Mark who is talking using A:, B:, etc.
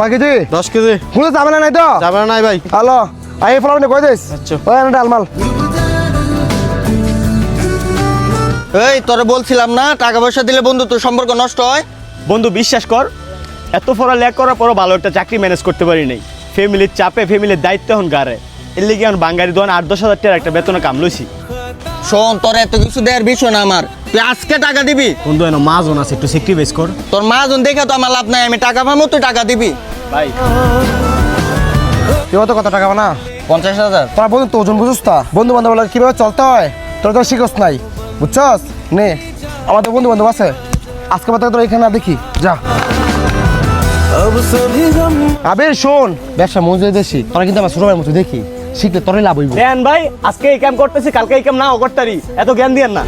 A: কয় কেজি?
B: দশ কেজি।
A: কোনো ঝামেলা নাই তো?
B: যাবে নাই ভাই।
A: হ্যালো আই ফলাবনি কই দিস
B: আচ্ছা।
A: ওই
C: এই তোরে বলছিলাম না টাকা পয়সা দিলে বন্ধু তোর সম্পর্ক নষ্ট হয়?
D: বন্ধু বিশ্বাস কর এত পড়া লেখ করার পরও ভালো একটা চাকরি ম্যানেজ করতে পারি নাই। ফ্যামিলির চাপে ফ্যামিলির দায়িত্ব এখন গাড়ে এর লিগে এখন বাঙালি দোকান আট দশ হাজার টাকার একটা বেতনে কাম লইছি।
C: শোন তোর এত কিছু দেওয়ার বিষয় না আমার। তুই আজকে টাকা দিবি?
D: বন্ধু এনে মাজন আছে একটু সেক্রিফাইস কর।
C: তোর দেখে তো আমার লাভ নাই আমি টাকা পাবো তুই টাকা দিবি।
D: ভাই।
A: তুই তো কত টাকা বানা
C: পঞ্চাশ হাজার।
A: তোর বন্ধু তো ওজন বুঝুস তা? বন্ধু বান্ধব কীভাবে চলতে হয়? তোর তো শিখস নাই। বুঝছস? নে আমার তো বন্ধু বান্ধব আছে। আজকে বাদ তোর এখানে দেখি যা। আবির শোন ব্যবসা মজুরি দেশি তোরা কিন্তু আমার ভাইয়ের মতো দেখি। শিখলে তোরে লাভ হইব।
D: জ্ঞান ভাই আজকে এই কাম করতেছি কালকে এই কাম নাও করতারি। এত জ্ঞান দিয়েন না।